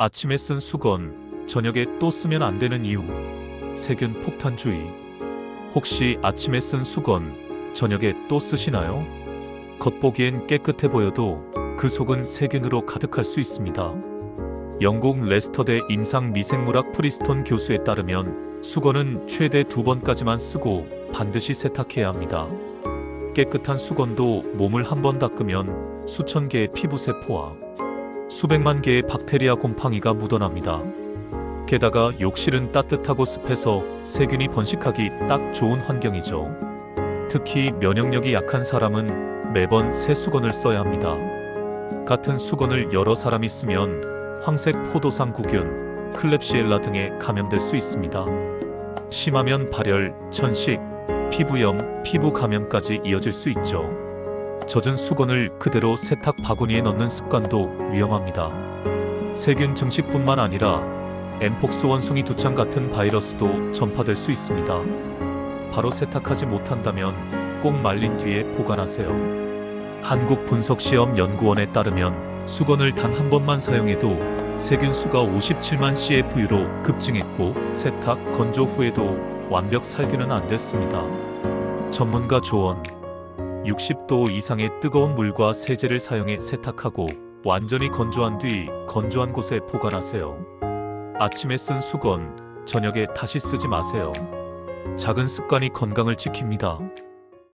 아침에 쓴 수건, 저녁에 또 쓰면 안 되는 이유. 세균 폭탄주의. 혹시 아침에 쓴 수건, 저녁에 또 쓰시나요? 겉보기엔 깨끗해 보여도 그 속은 세균으로 가득할 수 있습니다. 영국 레스터대 임상 미생물학 프리스톤 교수에 따르면 수건은 최대 두 번까지만 쓰고 반드시 세탁해야 합니다. 깨끗한 수건도 몸을 한 번 닦으면 수천 개의 피부 세포와 수백만 개의 박테리아 곰팡이가 묻어납니다. 게다가 욕실은 따뜻하고 습해서 세균이 번식하기 딱 좋은 환경이죠. 특히 면역력이 약한 사람은 매번 새 수건을 써야 합니다. 같은 수건을 여러 사람이 쓰면 황색 포도상 구균, 클렙시엘라 등에 감염될 수 있습니다. 심하면 발열, 천식, 피부염, 피부 감염까지 이어질 수 있죠. 젖은 수건을 그대로 세탁 바구니에 넣는 습관도 위험합니다. 세균 증식뿐만 아니라 엠폭스 원숭이 두창 같은 바이러스도 전파될 수 있습니다. 바로 세탁하지 못한다면 꼭 말린 뒤에 보관하세요. 한국분석시험연구원에 따르면 수건을 단 한 번만 사용해도 세균 수가 57만 CFU로 급증했고 세탁, 건조 후에도 완벽 살균은 안 됐습니다. 전문가 조언 60도 이상의 뜨거운 물과 세제를 사용해 세탁하고 완전히 건조한 뒤 건조한 곳에 보관하세요. 아침에 쓴 수건, 저녁에 다시 쓰지 마세요. 작은 습관이 건강을 지킵니다.